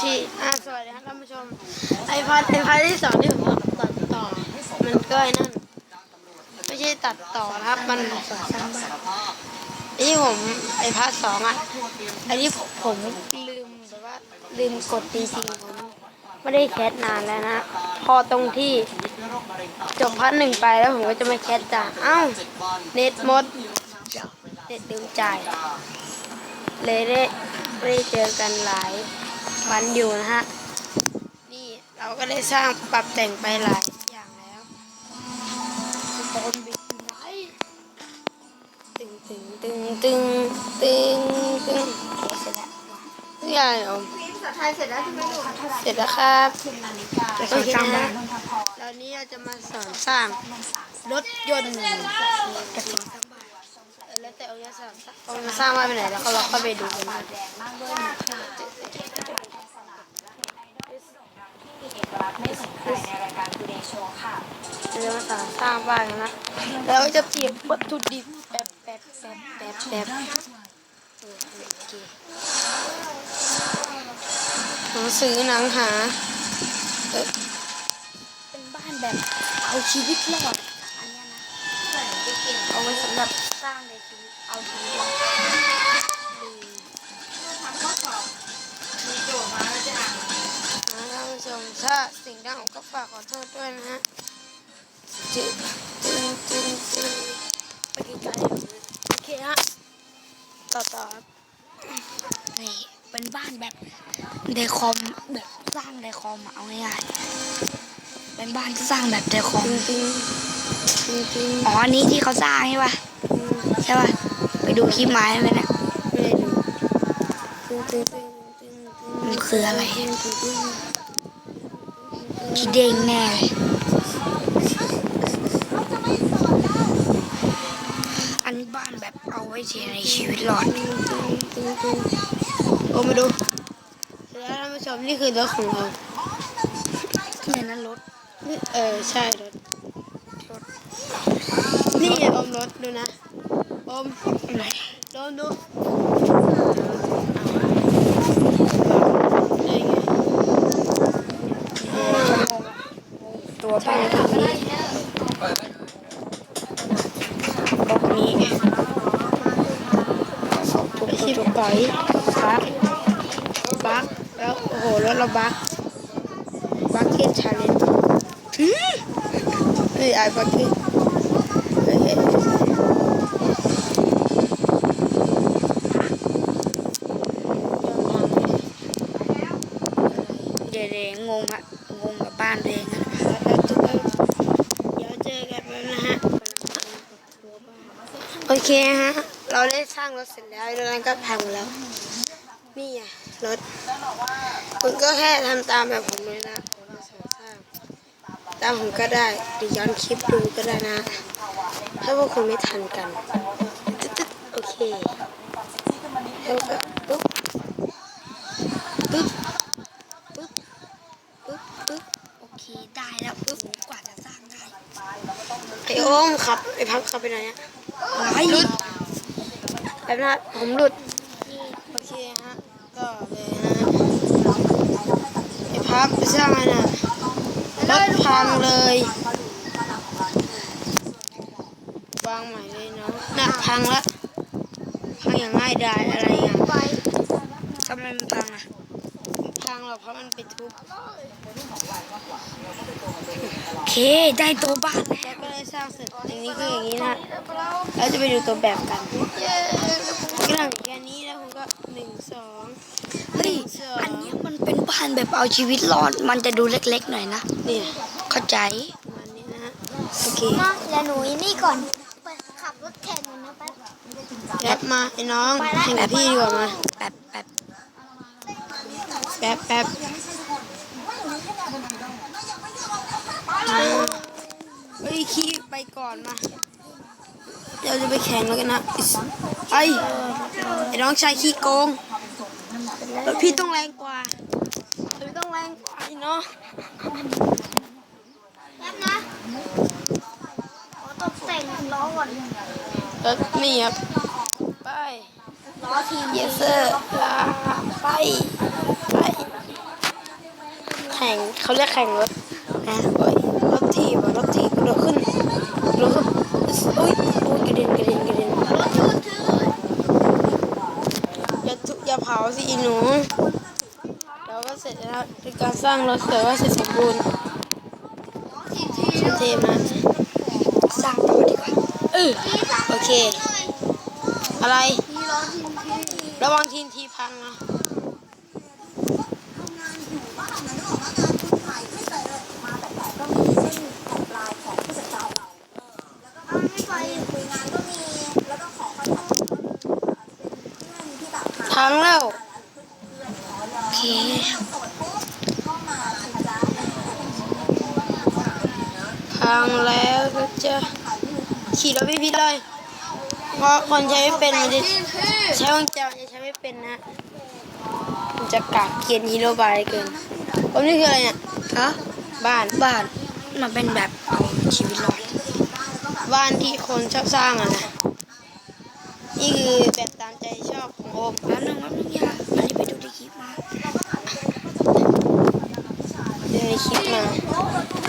ทีอ่าสวัสดีครับท่านผู้ชม ไอพัดไอพัดที่สองที่ผมตัดต่อ มันก็ไอ้นั่น ไม่ใช่ตัดต่อนะครับ มันไอ้ที่ผมไอพัดสองอะ ไอที่ผมผมลืมแบบว่าลืมกดจริงๆผมไม่ได้แคสนานแล้วนะ พอตรงที่จบพัดหนึ่งไปแล้วผมก็จะมาแคสจ้ะเอ้า เน็ตหมด เน็ตลืมจ่ายเลยได้ไม่ได้เจอกันหลาย วันอยู่นะฮะ นี่เราก็ได้สร้างปรับแต่งไปหลายอย่างแล้วตอนบิดไหนตึงตึงตึงตึงตึงตึงโอเคเสร็จแล้วทุกอย่างเลยอมภาษาไทยเสร็จแล้วใช่ไหมลูกเสร็จแล้วครับโอเคนะฮะแล้วนี้เราจะมาสอนสร้างรถยนต์กระสินสร้างบ้านเออแล้วแต่เอาจะสร้างเอามาสร้างบ้าไปไหนแล้วก็เราเข้าไปดูกันนะ แดงมากด้วยนะคะเอกลักษณ์ไม่เหมือนใครในรายการ Today Show ค่ะ จะมาสร้างสร้างบ้านกันนะแล้วจะเตรียมวัตถุดิบแบบแบบแบบแบบแบบเออโอเคหนังสือหนังหาเออเป็นบ้านแบบเอาชีวิตรอดอันนี้นะเหมือนที่เก่งเอาไว้สำหรับสร้างในชีวิตเอาชีวิตรอดนะท่านผู้ชมถ้าสิ่งดังก็ฝากขอโทษด้วยนะฮะ จึ๊งจึ๊งจึ๊งจึ๊งไปไกลๆโอเคฮะต่อต่อครับนี่เป็นบ้านแบบเดคอมแบบสร้างเดคอมอะเอาง่ายๆเป็นบ้านที่สร้างแบบเดคอมจึ๊งจึ๊งจึ๊งจึ๊งอ๋ออันนี้ที่เขาสร้างใช่ป่ะใช่ป่ะไปดูคลิปไม้ไหมเนี่ยไม่ได้ดูจึ๊งจึ๊งจึ๊งจึ๊งจึ๊งมันคืออะไรจึ๊งจึ๊งจึ๊งที่เด้งแน่เลยอันนี้บ้าน แบบเอาไว้ใช้ในชีวิตรอดโอ้มาดูเสร็จแล้วท่านผู้ชมนี่คือรถของเราเนี่ยนั่นรถนี่เออใช่รถรถนี่ไงอมรถดูนะอมไหนลองดูนี่ไงตัวบ้านตรงนี้รถนี้สอง ทุกไอชิปทุกต่อยบักบักแล้วโอ้โหรถเราบักบักเก็ตชาเลนจ์นี่ไอ้บักเก็ตเฮ้ยเฮ้ยเดี๋ยวงงอะงงกับบ้านเองอะเดี๋ยวเจอกันแล้วนะฮะโอเคฮะ เราได้สร้างรถเสร็จแล้วแล้วนั้นก็พังแล้ว นี่ไงรถ คุณก็แค่ทำตามแบบผมเลยนะผมสร้างตามผมก็ได้หรือย้อนคลิปดูก็ได้นะ ถ้าพวกคุณไม่ทันกันตึ๊ดโอเคแล้วก็ปุ๊บปุ๊บปุ๊บปุ๊บปุ๊บโอเคได้แล้วปุ๊บกว่าจะสร้างได้ไอโอมครับไอพับขับไปไหนอะไอ้หลุด แบบนั้นผมหลุด โอเคฮะ ก็เลยนะไอพับไปสร้างอะไรนะรถพังเลยวางใหม่เลยเนาะน่ะพังละพังอย่างง่ายดายอะไรอย่างทำไมมันพังอะ พังหรอกเพราะมันไปทุบโอเค ได้ตัวบ้านแล้วแล้วก็เลยสร้างเสร็จอย่างนี้คืออย่างนี้นะแล้วจะไปดูตัวแบบกันก็ทำแค่นี้แล้วผมก็หนึ่งสองเฮ้ยอันเนี้ยมันเป็นบ้านแบบเอาชีวิตรอด มันจะดูเล็กๆหน่อยนะเนี่ยเข้าใจประมาณนี้นะฮะโอเคมาแล้วหนูนี่ก่อนไปขับรถแข่งกันนะแป๊บแป๊บมาไอ้น้องแข่งกับพี่ดีกว่ามาแป๊บแป๊บ แป๊บแป๊บมาเฮ้ยขี้ไปก่อนมา เดี๋ยวจะไปแข่งแล้วกันนะอิสไอ้ไอ้น้องชายขี้โกงรถพี่ต้องแรงกว่ารถพี่ต้องแรงกว่าไอ้น้องแป๊บนะขอตกแต่งล้อก่อนรถนี่ครับไปล้อทีมเยสเซอร์ไปไปไป ข่งเขาเรียกแข่งรถนะโอ้ยรถทีบรถทีบรถขึ้นรถขึ้นโอ้ยโอ้ยกระเด็นกระเด็นกระเด็นอย่าทุอย่าเผาสิอีหนูเราก็เสร็จแล้วเป็นการสร้างรถเสร็จว่าเสร็จสมบูรณ์ทีทีชั้นเทพนะสร้างต่อดีกว่าเออโอเค อะไรรถทีทีระวังทีนทีพังนะ เอาไม่ไป พังแล้ว โอเค พัง แล้วก็จะขี่รถไม่พิดเลยเพราะคนใช้ไม่เป็นมันจะทีทีใช้วงจรจะใช้ไม่เป็นนะมันจะกากเกียนฮีโร่บายเกินผมนี่คืออะไรเนี่ยฮะบ้านบ้านมันเป็นแบบเอาชีวิตรอดบ้านที่คนชอบสร้างอะนะนี่คือแบบตามใจชอบของโอมแป๊บนึงแป๊บนึงอย่าอันนี้ไปดูในคลิปมา เดี๋ยว ในคลิปมา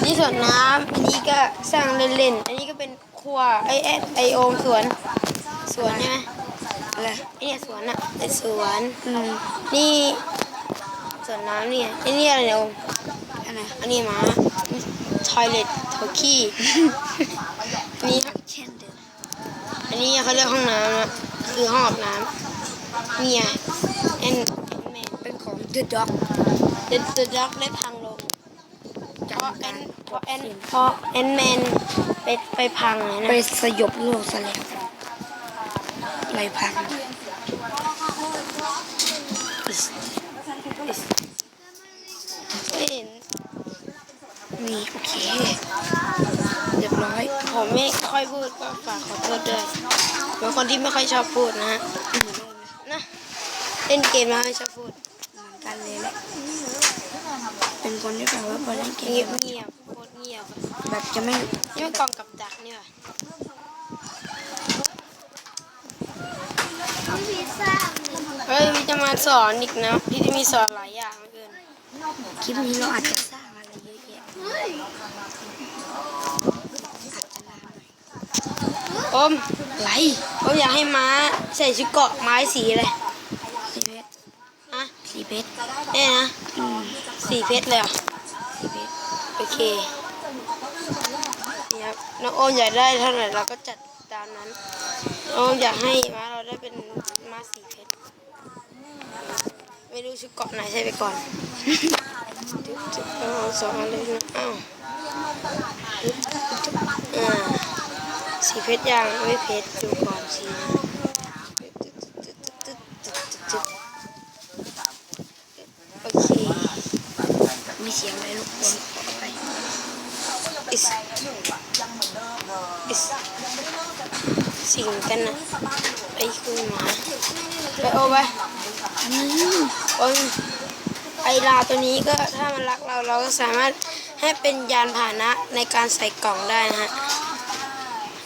นี่สวนน้ำอันนี้ก็สร้างเล่นๆ อันนี้ก็เป็นครัวไอแอดไอโอมสวน สวนใช่ไหมอะไรไอเนี่ยสวนอะไอสวนอืมนี่สวนน้ำเนี่ยไอนี่อะไรเนี่ยโอมอันไหนอันนี้หมาทอยเล็ตเถาขี้อันนี้เช่นเดิมอันนี้เขาเรียกห้องน้ำนะคือห้องอาบน้ำเนี่ยแอนแมนเป็นของ The Dog เดอะเดอะด็อกได้พังลง เพราะแอนเพราะแอนเพราะแอนแมนไปไปพังเลยนะไปสยบโลกซะแล้วไรพังไม่เห็นนี่โอเคเรียบร้อยผมไม่ค่อยพูดก็ฝากขอโทษด้วยเป็นคนที่ไม่ค่อยชอบพูดนะฮะอืมนะเล่นเกมแล้วไม่ชอบพูด เหมือนกันเลยแหละ เป็นคนที่แบบว่าพอ เล่นเกเงียบมเงียบโคตรเงียบอะแบบจะไม่นี่มันกล่องกับดักนี่ว่ะต้องพิซซ่าเฮ้ยพี่จะมาสอนอีกนะพี่จะมีสอนหลายอย่างเหลือเกินคลิปนี้เราอาจจะสร้างอะไรเยอะแยะเฮ้ยอาจจะลาหน่อยอมไรผมอยากให้ม้าใส่ชุดเกราะไม้สีอะไรสีเพชรอะสีเพชรเนี่ยนะอืมสีเพชรเลยเหรอสีเพชร โอเคนี่ครับน้องโอมอยากได้เท่าไหร่เราก็จัดตามนั้นน้องอยากให้ม้าเราได้เป็นม้าสีเพชรไม่รู้ชุดเกาะไหนใส่ไปก่อนเอาสองอันเลยนะอ้าวอ่าสีเพชรยังไม่เพชรดูก่อนสีโอเคมีเสียงอะไรรบกวนขอไป อิสอิสสิ่งกันนะไอ้คุณหมาไปโอ้ไปอันนี้โอ้ยไอลาตัวนี้ก็ถ้ามันรักเราเราก็สามารถให้เป็นยานพาหนะในการใส่กล่องได้นะฮะ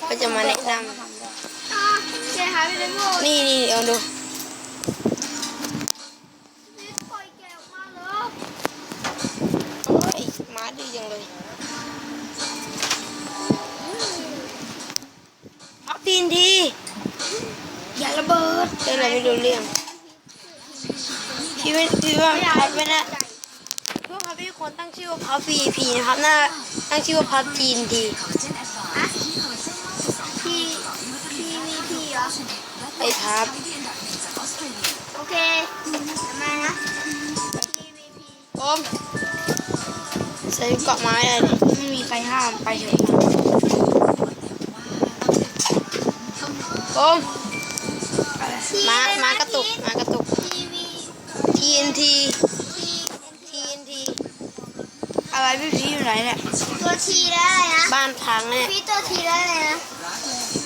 ก็จะมาแนะนอะเจ๊หายไปเลยหมดำนี่นี่เอาดู องอะไรไม่รู้เรื่องพี่ไม่พี่ว่าพัดไม่น่าเพื่อพัดพี่ควรตั้งชื่อว่าพัด VIP นะครับน่าตั้งชื่อว่าพัดจีนทีพีพีวีพีเหรอไอ้พับโอเคทำไมนะพีวีพีโอมใส่เกาะไม้ได้เลยไม่มีใครห้ามไปเถอะโอม ม้าม้ากระตุกม้ากระตุกทีวี TNT ที TNT อะไรพี่พีอยู่ไหนเนี่ยตัวทีแล้วอะไรนะบ้านพังเนี่ยพีตัวทีแล้วอะไรนะ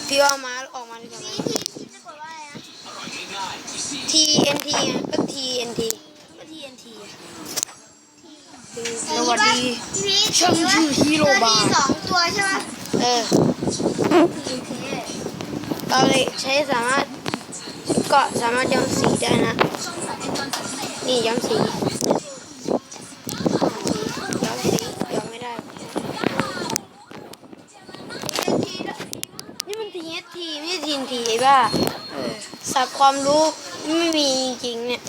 พี่ว่าม้าออกมาดีกว่าไหม พีทีพีจะกดว่าอะไรนะ TNT ไงก็ TNT ก็ทีเอ็นทีสวัสดี พีช่างชื่อฮีโร่บาร์ตัวทีสองตัวใช่ไหมเออโอเคเราเลยใช้สามารถเก็สามารถย้อมสีได้นะ นี่ย้อมสีย้อมสีย้อมไม่ได้ นี่มันทีเไม่ใช่ทีนทีบ้าสับความรู้ไม่มีจริงเนี่ย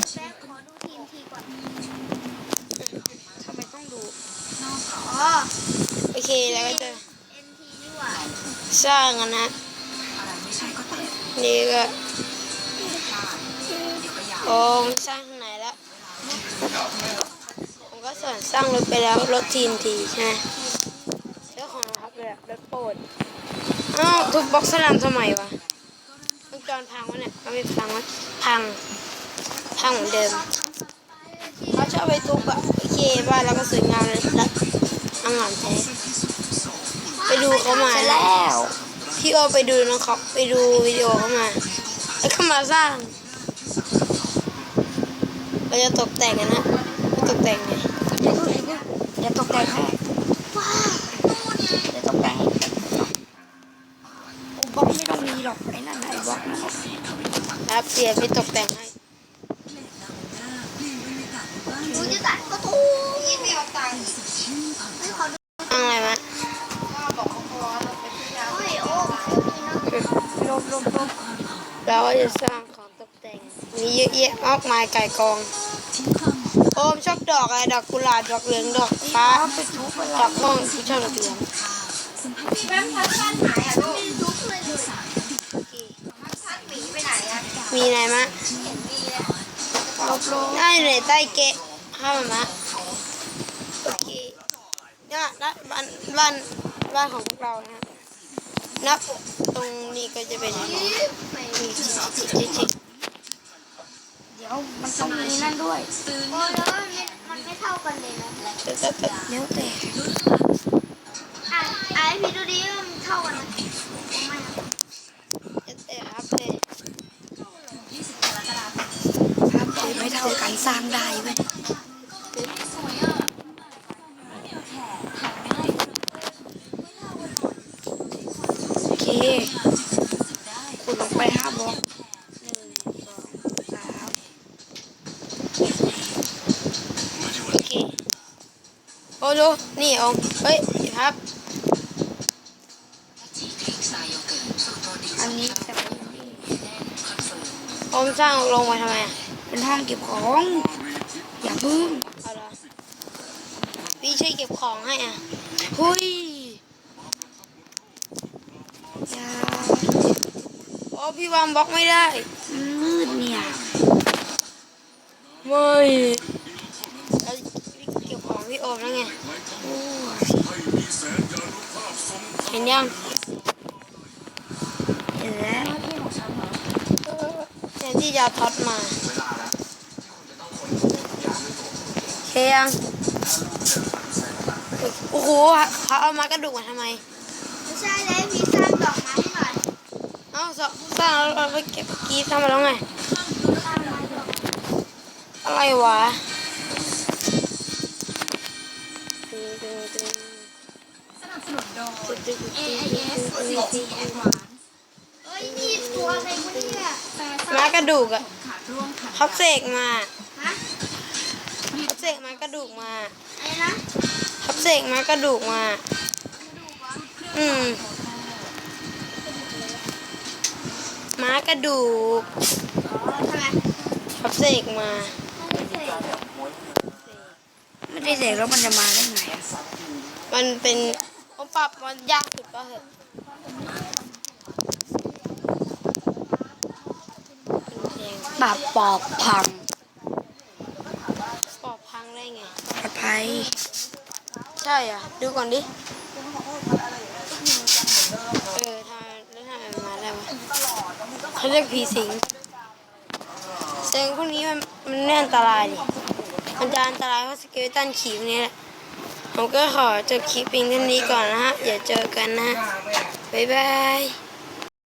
ทำไมต้องดูโอเคแล้วก็จะสร้างกันนะนี่ก็ โอ้มสร้างข้างไหนแล้วผมก็สอนสร้างรถไปแล้วรถทีนทีใช่ไหมเจ้าของนะครับเลยอะรถโปรดอ้าวทุบบล็อกสลัมทำไมวะวงจรพังวะเนี่ยมันไม่พังวะพัง พังเหมือนเดิมเขาชอบไปทุบอะโอเคบ้านเราก็สวยงามเลยแล้วอังหามแท้ไปดูเขามาเสร็จแล้วพี่โอไปดูนะครับไปดูวิดีโอเขามา แล้วก็มาสร้าง เราจะตกแต่งกันนะตกแต่งไงเดี๋ยวตกแต่งให้ว้าวเดี๋ยวตกแต่งให้โอ้บล็อกไม่ต้องมีหรอกไอ้นั่นน่ะไอ้บล็อกนะครับครับเปลี่ยนไปตกแต่งให้หนูจะตัดก็ถูกยี่ไม่เอาตังค์ไม่ขอดูสร้างอะไรมะโอ้ยโอ้ยลบลบลบเราก็จะสร้างของตกแต่ง มีเยอะแยะมากมายไก่กอง โอมชอบดอกอะไรดอกกุหลาบดอกเหลืองดอกฟ้าเอาไปทุบอะไรดอกม่วงที่ชอบดอกเหลืองแบงค์พันพันหายอะลูกไม่รู้เลยเลยพันพันหมีไปไหนอะมีอะไรมะเห็นมีเลยลบลบน่าอยู่ในใต้เกะห้ามมะโอเคเนี่ยนะบ้านบ้านบ้านของพวกเรานะนับตรงนี้ก็จะเป็นอย่างนี้ไม่มีจิจิจิจิเดี๋ยวมันต้องมีนั่นด้วยโอ้ แต่แต่แต่เดี๋ยวแต่อะอะให้พี่ดูดิว่ามันเท่ากันไหมไม่นะแต่ครับเลยถ้าบอกไม่เท่ากันสร้างได้ไหมโอเคขุดลงไปห้าบล็อกหนึ่งสองสาม โอเค โอ้ดูนี่องเฮ้ยครับ อันนี้แต่เป็นนี่โอมสร้างลงมาทำไมอะเป็นห้องเก็บของ อย่าพึ่งเอาละพี่ช่วยเก็บของให้อะหุยอย่าโอ้พี่วางบล็อกไม่ได้มันมืดเนี่ยไม่แล้วเก็บของพี่โอมแล้วไง โอ้ย เห็นยัง เห็นแล้วแทนที่จะทอมาเคยังโอ้โหเขาเอามากระดูกมาทำไมไม่ใช่เลยพี่สร้างดอกไม้หน่อยเอาสสร้างแล้วเราไปเก็บกรีดทำมาแล้วไงสร้างอะไรวะ AIS 4G Advance เอ้ยนี่ตัวอะไรวะเนี่ยแต่สมากระดูกอะขาดร่วงขาดเขาเสกมาฮะเขาเสกมากระดูกมาอะไรนะเขาเสกมากระดูกมาอืมม้ากระดูกอ๋อทำไมเขาเสกมา ไม่ใช่ไม่ได้เสกแล้วมันจะมาได้ไงอะมันเป็น ปรับมันยากสุดก็เหอะแพงปรับปอกพังปอบพังได้ไงปลอดภัยใช่อะ ดูก่อนดิ เออทำไมแล้วทำไมมันมาได้วะเขาเรียกผีสิงเซิงพวกนี้มันมันไม่อันตรายดิมันจะอันตรายเพราะสเกลตันขี่พวกนี้แหละ ผมก็ขอจบคลิปเพียงเท่านี้ก่อนนะฮะอย่าเจอกันนะ บ๊ายบาย